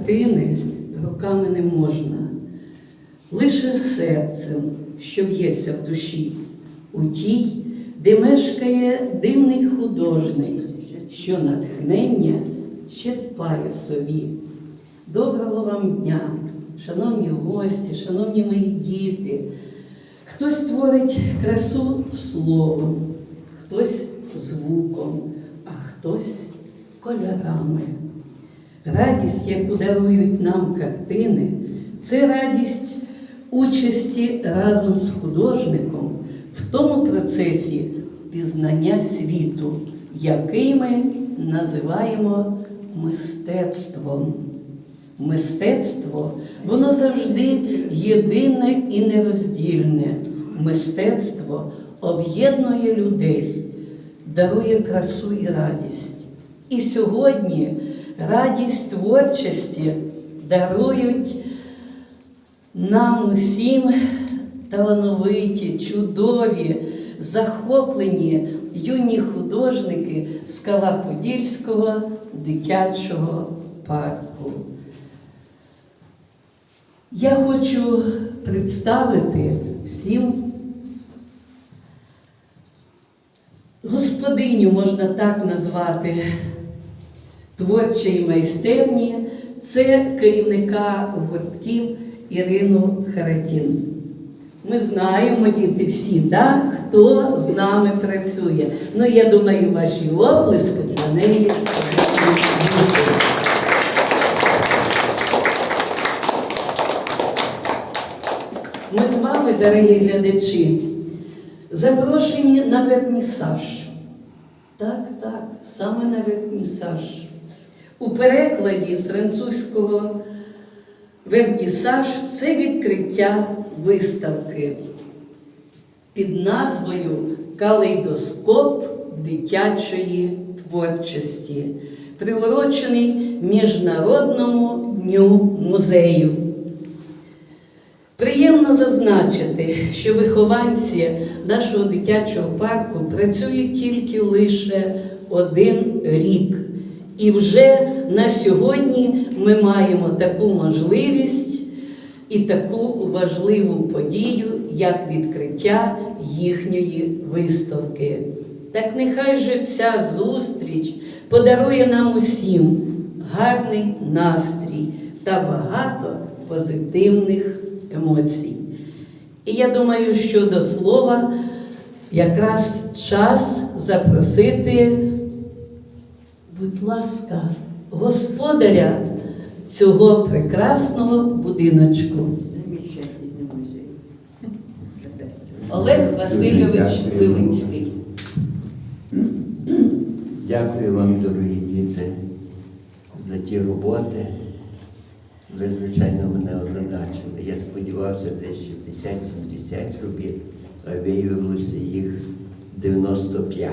Картини руками не можна, лише серцем, що б'ється в душі, у тій, де мешкає дивний художник, що натхнення черпає в собі. Доброго вам дня, шановні гості, шановні мої діти. Хтось творить красу словом, хтось звуком, а хтось кольорами. Радість, яку дарують нам картини, це радість участі разом з художником в тому процесі пізнання світу, який ми називаємо мистецтвом. Мистецтво, воно завжди єдине і нероздільне. Мистецтво об'єднує людей, дарує красу і радість. І сьогодні радість творчості дарують нам усім талановиті, чудові, захоплені юні художники Скала Подільського дитячого парку. Я хочу представити всім господиню, можна так назвати, творчої майстерні, це керівника гуртків Ірину Харатін. Ми знаємо, діти, всі, да, хто з нами працює. Ну, я думаю, ваші оплески для неї. Ми з вами, дорогі глядачі, запрошені на вернісаж. Так, так, саме на вернісаж. У перекладі з французького вернісаж це відкриття виставки під назвою Калейдоскоп дитячої творчості, приурочений Міжнародному дню музею. Приємно зазначити, що вихованці нашого дитячого парку працюють тільки лише один рік. І вже на сьогодні ми маємо таку можливість і таку важливу подію, як відкриття їхньої виставки. Так нехай же ця зустріч подарує нам усім гарний настрій та багато позитивних емоцій. І я думаю, що до слова якраз час запросити, будь ласка, господаря цього прекрасного будиночку. Олег Васильович. Левицький. Дякую вам, дорогі діти, за ті роботи. Ви, звичайно, мене озадачили. Я сподівався десь 60-70 робіт, а виявилося їх 95.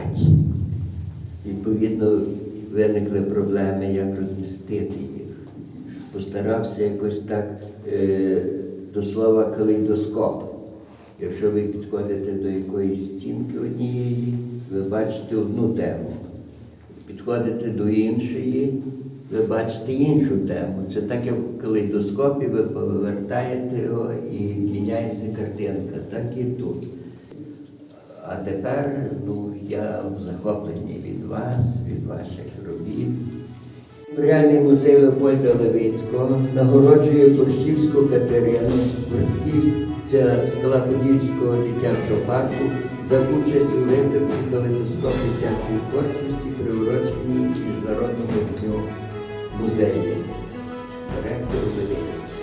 Відповідно, виникли проблеми, як розмістити їх. Постарався якось так е, до слова калейдоскоп. Якщо ви підходите до якоїсь стінки однієї, ви бачите одну тему. Підходите до іншої, ви бачите іншу тему. Це так, як в калейдоскопі ви повертаєте його і міняється картинка, так і тут. А тепер ну, я в захопленні від вас, від ваших робіт. Реальний музей Леопольда Левицького нагороджує Борщівську Катерину, гуртківця Скала Подільського дитячого парку за участь у виставці калейдоскоп дитячої творчості, приуроченій Міжнародному дню музею. Директор Левицький.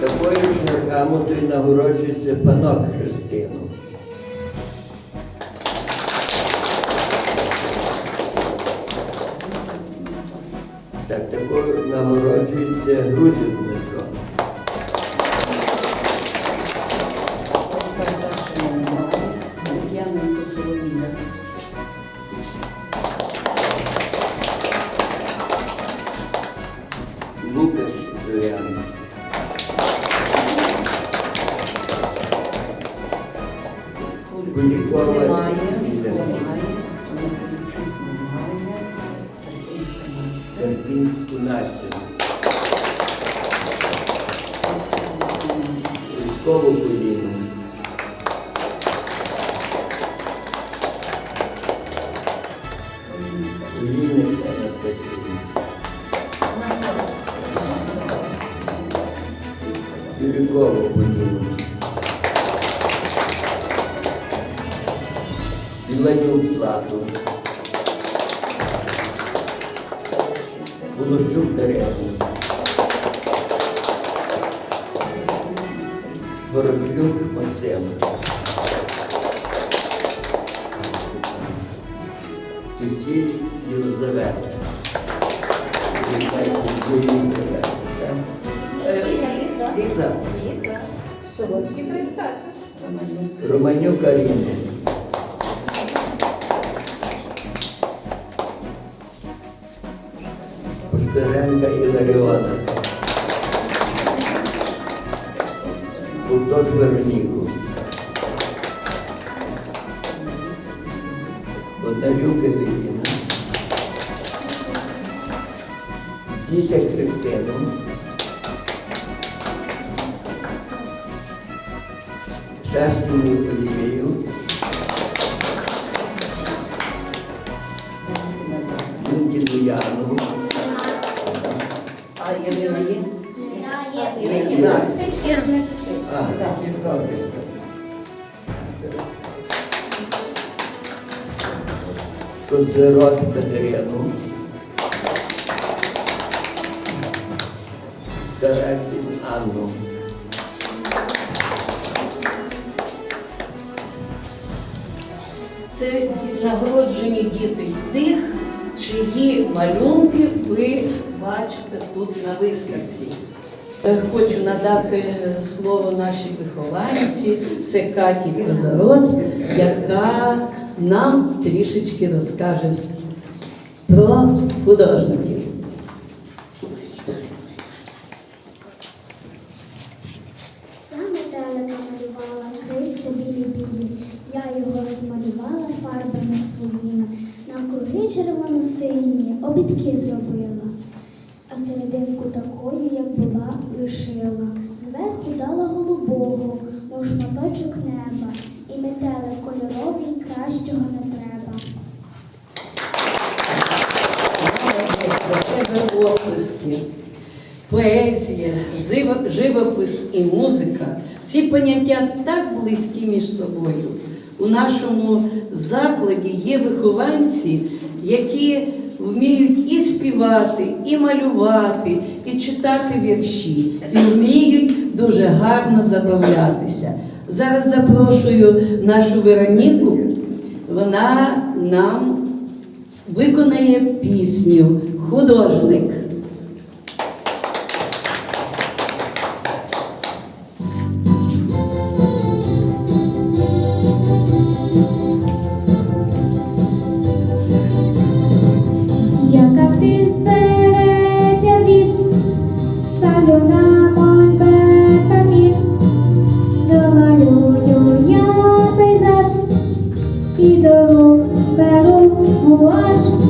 Такою ж грамотою нагороджується панок Христину. Так, такою нагороджується Грузів Кулікова Немає. Вороклюк Максим. Кисіль Єлизавета. Так? Ліза. Солодкий Христа. Романюк Аріна. Пушкаренка Іларіона. Godvernico. Botajuk Regina. Zizek Cristiano. Justin Nicolibio. Mundi Luiano. Ai, o aí? Helena, aí. Helena, aí. Добре. Козирот Катерину. Карацін Анну. Це нагороджені діти тих, чиї малюнки ви бачите тут на виставці. Е, Хочу надати слово нашій вихованці, це Каті Козарот, яка нам трішечки розкаже про художників. Я метелика малювала, крильця білі-білі. Я його розмалювала фарбами своїми. Навкруги червоно-сині, обідки зробила. Серединку такою, як була, лишила. Зверху дала голубого, мов шматочок неба. І метелик кольоровий кращого не треба. Це живописки, поезія, живопис і музика. Ці поняття так близькі між собою. У нашому закладі є вихованці, які вміють і співати, і малювати, і читати вірші, і вміють дуже гарно забавлятися. Зараз запрошую нашу Вероніку. Вона нам виконає пісню Художник. pero mudou as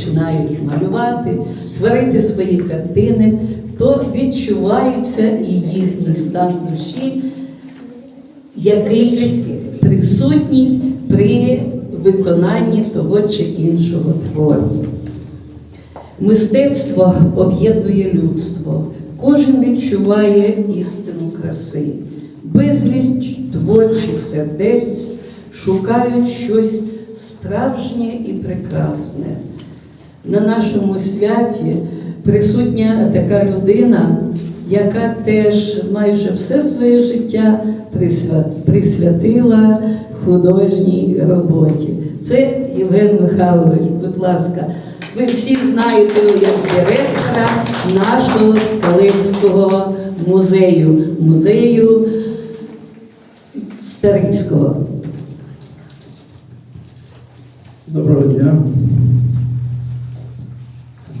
починають малювати, творити свої картини, то відчувається і їхній стан душі, який присутній при виконанні того чи іншого твору. Мистецтво об'єднує людство. Кожен відчуває істину краси. Безліч творчих сердець шукають щось справжнє і прекрасне. На нашому святі присутня така людина, яка теж майже все своє життя присвятила художній роботі. Це Євген Михайлович, будь ласка. Ви всі знаєте як директора нашого Скалинського музею, музею Старицького. Доброго дня.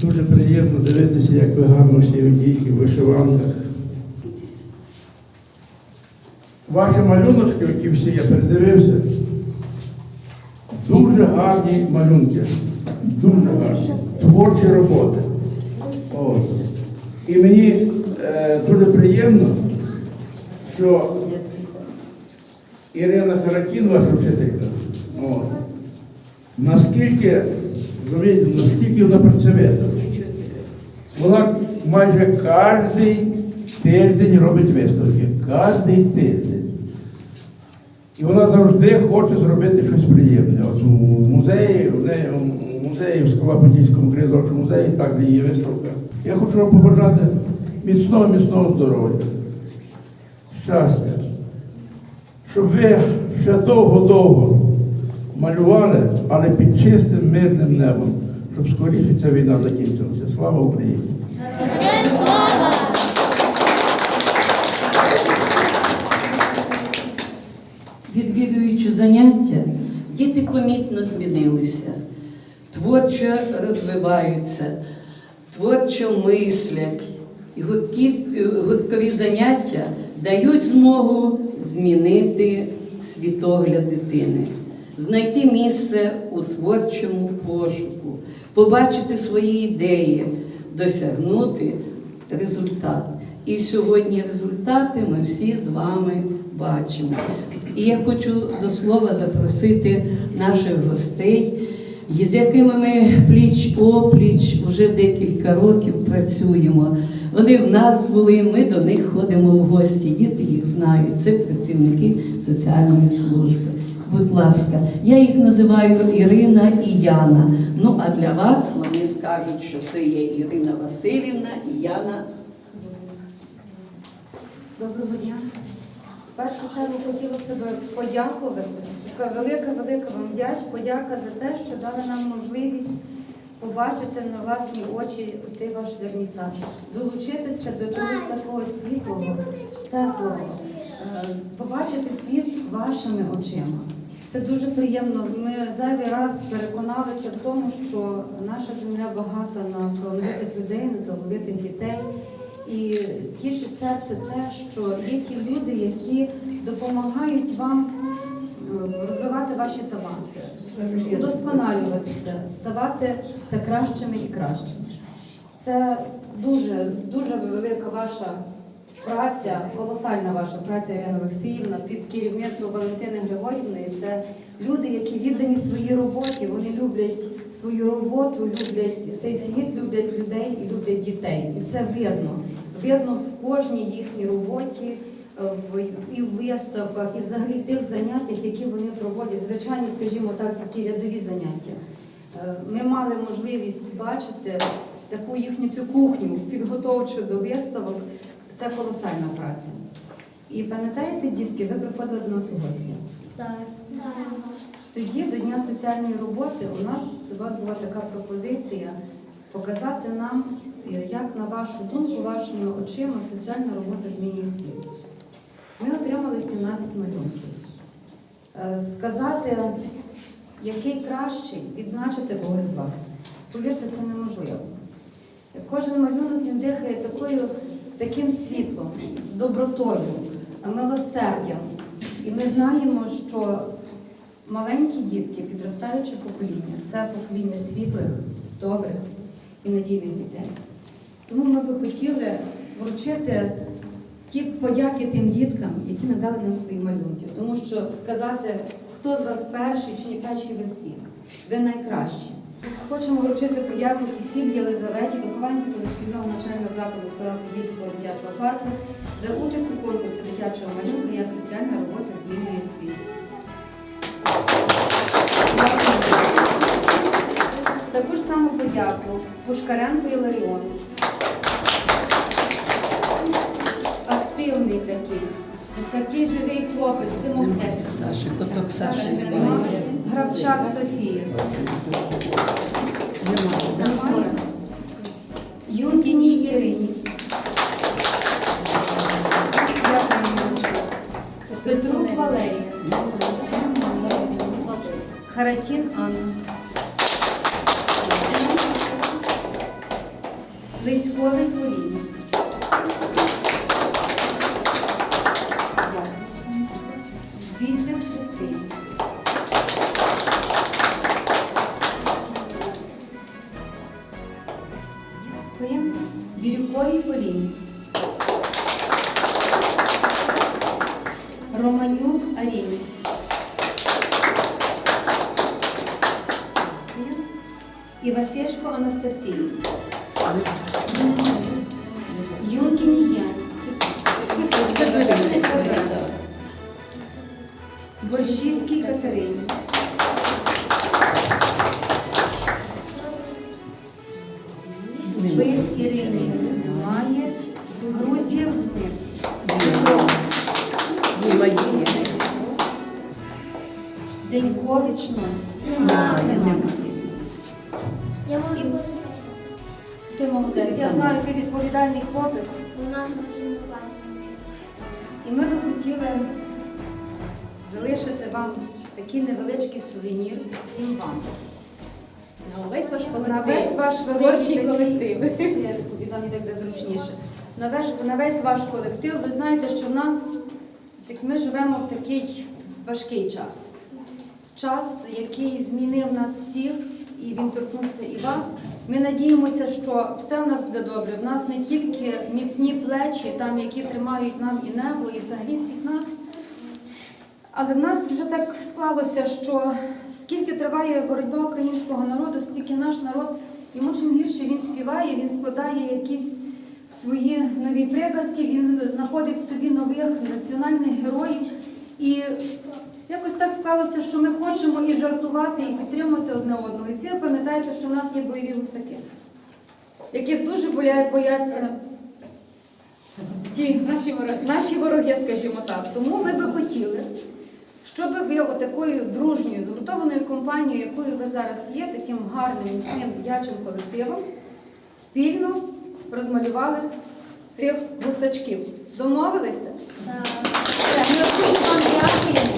Дуже приємно дивитися, як ви гарно всі одійки в вишиванках. Ваші малюночки, які всі я передивився, дуже гарні малюнки. Дуже гарні. Творчі роботи. От. І мені е, дуже приємно, що Ірина Харакін, ваша вчителька, наскільки, розумієте, наскільки вона працьовита. Вона майже кожен тиждень робить виставки. Кожен тиждень. І вона завжди хоче зробити щось приємне. От у музеї, в неї у музеї, в Скалаподільському краєзнавчому музеї, також є виставка. Я хочу вам побажати міцного, міцного здоров'я, щастя, щоб ви ще довго-довго малювали, але під чистим мирним небом, щоб скоріше ця війна закінчилася. Слава Україні! Відвідуючи заняття, діти помітно змінилися, творчо розвиваються, творчо мислять. І гудкі, гудкові заняття дають змогу змінити світогляд дитини, знайти місце у творчому пошуку, побачити свої ідеї, досягнути результат. І сьогодні результати ми всі з вами бачимо. І я хочу до слова запросити наших гостей, з якими ми пліч опліч вже декілька років працюємо. Вони в нас були, ми до них ходимо в гості. Діти їх знають. Це працівники соціальної служби. Будь ласка, я їх називаю Ірина і Яна. Ну а для вас вони скажуть, що це є Ірина Васильівна і Яна. Доброго дня. В першу чергу хотілося б подякувати. Така велика, велика вам вдяч, подяка за те, що дали нам можливість побачити на власні очі цей ваш вернісаж, долучитися до чогось такого світлого, теплого, е, побачити світ вашими очима. Це дуже приємно. Ми зайвий раз переконалися в тому, що наша земля багата на талановитих людей, на талановитих дітей. І тішить серце те, що є ті люди, які допомагають вам е, розвивати ваші таланти, удосконалюватися, ставати все кращими і кращими. Це дуже, дуже велика ваша праця, колосальна ваша праця, Ірина Олексіївна, під керівництвом Валентини Григорівни. Це люди, які віддані своїй роботі, вони люблять свою роботу, люблять цей світ, люблять людей і люблять дітей. І це видно. Видно в кожній їхній роботі, в, і в виставках, і взагалі в тих заняттях, які вони проводять, звичайні, скажімо так, такі рядові заняття. Е, Ми мали можливість бачити таку їхню цю кухню підготовчу до виставок. Це колосальна праця. І пам'ятаєте, дітки, ви приходили до нас у гості. Так. Тоді до Дня соціальної роботи у нас до вас була така пропозиція показати нам, е, як на вашу думку, вашими очима соціальна робота змінює світ. Ми отримали 17 малюнків. Е, Сказати, який кращий, відзначити когось з вас. Повірте, це неможливо. Кожен малюнок він дихає такою, таким світлом, добротою, милосердям. І ми знаємо, що маленькі дітки, підростаюче покоління це покоління світлих, добрих і надійних дітей. Тому ми би хотіли вручити ті подяки тим діткам, які надали нам свої малюнки. Тому що сказати, хто з вас перший чи не перший ви всі, ви найкращі. Хочемо вручити подяку Кисіль Єлизаветі, вихованці позашкільного навчального закладу Скалатодільського дитячого парку за участь у конкурсі дитячого малюнка як соціальна робота змінює світ. Таку ж саму подяку Пушкаренко Іларіону. Активний такий, такий живий хлопець, демокрець. Саша, коток немає. Грабчак Софія. Немає. Юнкіній. Петрук Валерія. Харатін Анна. Бірюковій Поліні. Романюк Аріні. Івасєшко Анастасії. Ти молодець. Я знаю, ти відповідальний хлопець. Вона класі І ми би хотіли залишити вам такий невеличкий сувенір всім вам. На увесь ваш На весь ваш великий такий- колектив. Я так де зручніше. На весь, на весь ваш колектив. Ви знаєте, що в нас так ми живемо в такий важкий час. Час, який змінив нас всіх, і він торкнувся і вас. Ми надіємося, що все в нас буде добре. В нас не тільки міцні плечі, там, які тримають нам і небо, і взагалі всіх нас. Але в нас вже так склалося, що скільки триває боротьба українського народу, стільки наш народ, йому чим гірше він співає, він складає якісь свої нові приказки, він знаходить в собі нових національних героїв. І якось так склалося, що ми хочемо і жартувати, і підтримувати одне одного. І всі ви пам'ятаєте, що в нас є бойові гусаки, яких дуже бояться ті Наші вороги. наші вороги, скажімо так. Тому ми би хотіли, щоб ви отакою дружньою, згуртованою компанією, якою ви зараз є, таким гарним, міцним дитячим колективом, спільно розмалювали цих гусачків. Домовилися? Все, Ми вам дякуємо.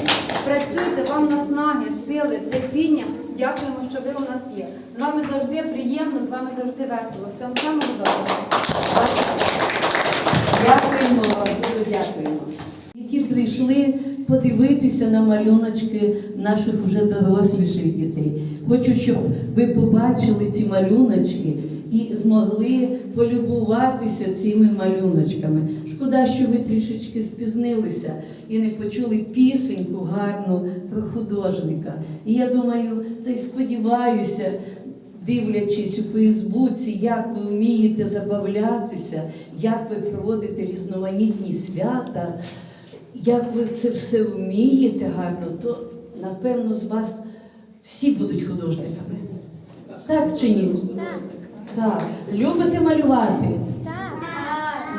Працюйте вам наснаги, сили, терпіння. Дякуємо, що ви у нас є. З вами завжди приємно, з вами завжди весело. Всього самого доброго. Дякуємо вам, дуже дякуємо. Які прийшли подивитися на малюночки наших вже доросліших дітей. Хочу, щоб ви побачили ці малюночки і змогли полюбуватися цими малюночками. Шкода, що ви трішечки спізнилися і не почули пісеньку гарну про художника. І я думаю, та й сподіваюся, дивлячись у Фейсбуці, як ви вмієте забавлятися, як ви проводите різноманітні свята. як ви це все вмієте гарно, то напевно з вас всі будуть художниками. Так чи ні? Так. Так. Любите малювати? Так.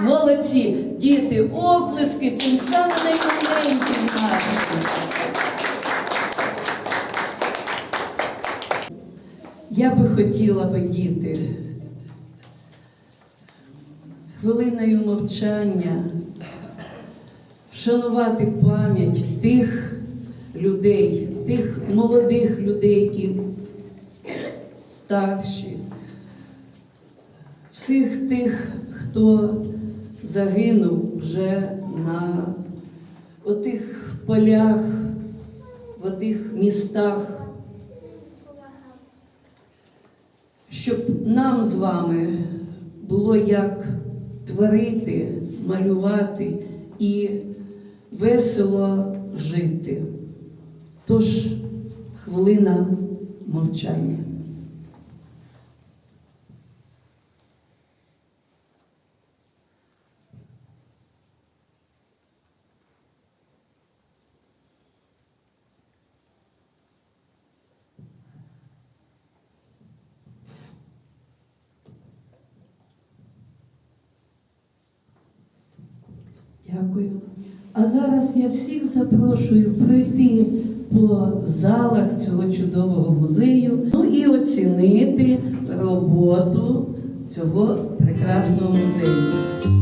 Молодці, діти, оплески цим самим найменшим нашим. Я би хотіла би діти хвилиною мовчання вшанувати пам'ять тих людей, тих молодих людей і старші, всіх тих, хто загинув вже на отих полях, в отих містах, щоб нам з вами було як творити, малювати і весело жити. Тож хвилина мовчання. Дякую. А зараз я всіх запрошую пройти по залах цього чудового музею, ну і оцінити роботу цього прекрасного музею.